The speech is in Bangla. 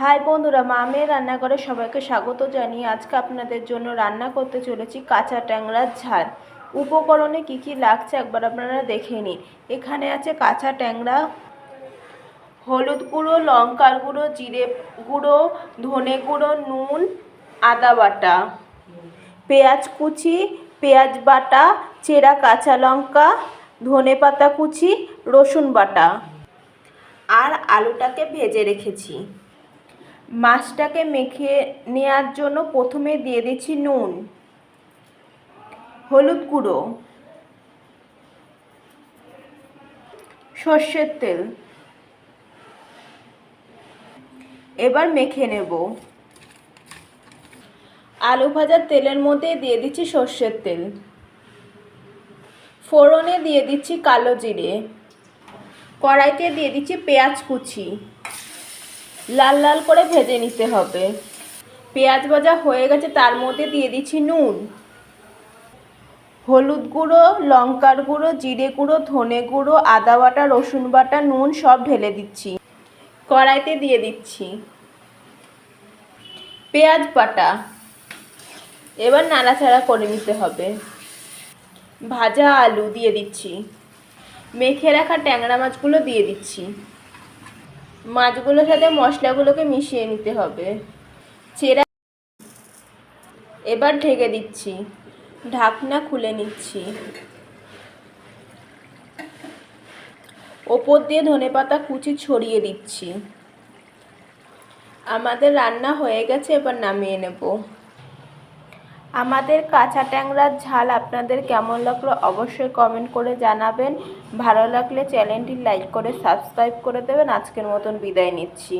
হাই বন্ধুরা মা মেয়ের রান্নাঘরে সবাইকে স্বাগত জানিয়ে আজকে আপনাদের জন্য রান্না করতে চলেছি কাঁচা ট্যাংরার ঝাল। উপকরণে কি কি লাগছে একবার আপনারা দেখে নিন। এখানে আছে কাঁচা ট্যাংরা, হলুদ গুঁড়ো, লঙ্কার গুঁড়ো, জিরে গুঁড়ো, ধনে গুঁড়ো, নুন, আদা বাটা, পেঁয়াজ কুচি, পেঁয়াজ বাটা, চেরা কাঁচা লঙ্কা, ধনে পাতা কুচি, রসুন বাটা। আর আলুটাকে ভেজে রেখেছি। মাছটাকে মেখে নেওয়ার জন্য প্রথমে দিয়ে দিচ্ছি নুন, হলুদ গুঁড়ো, সর্ষের তেল। এবার মেখে নেব। আলু ভাজার তেলের মধ্যে দিয়ে দিচ্ছি সর্ষের তেল। ফোড়নে দিয়ে দিচ্ছি কালো জিরে। কড়াইতে দিয়ে দিচ্ছি পেঁয়াজ কুচি। লাল লাল করে ভেজে নিতে হবে। পেঁয়াজ ভাজা হয়ে গেছে, তার মধ্যে দিয়ে দিচ্ছি নুন। হলুদ গুঁড়ো, লঙ্কার গুঁড়ো, জিরে গুঁড়ো, ধনে গুঁড়ো, আদা বাটা, রসুন বাটা, নুন সব ঢেলে দিচ্ছি। কড়াইতে দিয়ে দিচ্ছি পেঁয়াজ বাটা। এবার নাড়াচাড়া করে নিতে হবে। ভাজা আলু দিয়ে দিচ্ছি। মেখে রাখা ট্যাংরা মাছগুলো দিয়ে দিচ্ছি। মাছগুলোর সাথে মশলাগুলোকে মিশিয়ে নিতে হবে। চেরা এবার ঢেকে দিচ্ছি। ঢাকনা খুলে নিচ্ছি। ওপর দিয়ে ধনে পাতা কুচি ছড়িয়ে দিচ্ছি। আমাদের রান্না হয়ে গেছে, এবার নামিয়ে নেব। আমাদের কাঁচা ট্যাংরার ঝাল আপনাদের কেমন লাগল অবশ্যই কমেন্ট করে জানাবেন। ভালো লাগলে চ্যানেলটি লাইক করে সাবস্ক্রাইব করে দেবেন। আজকের মতন বিদায় নিচ্ছি।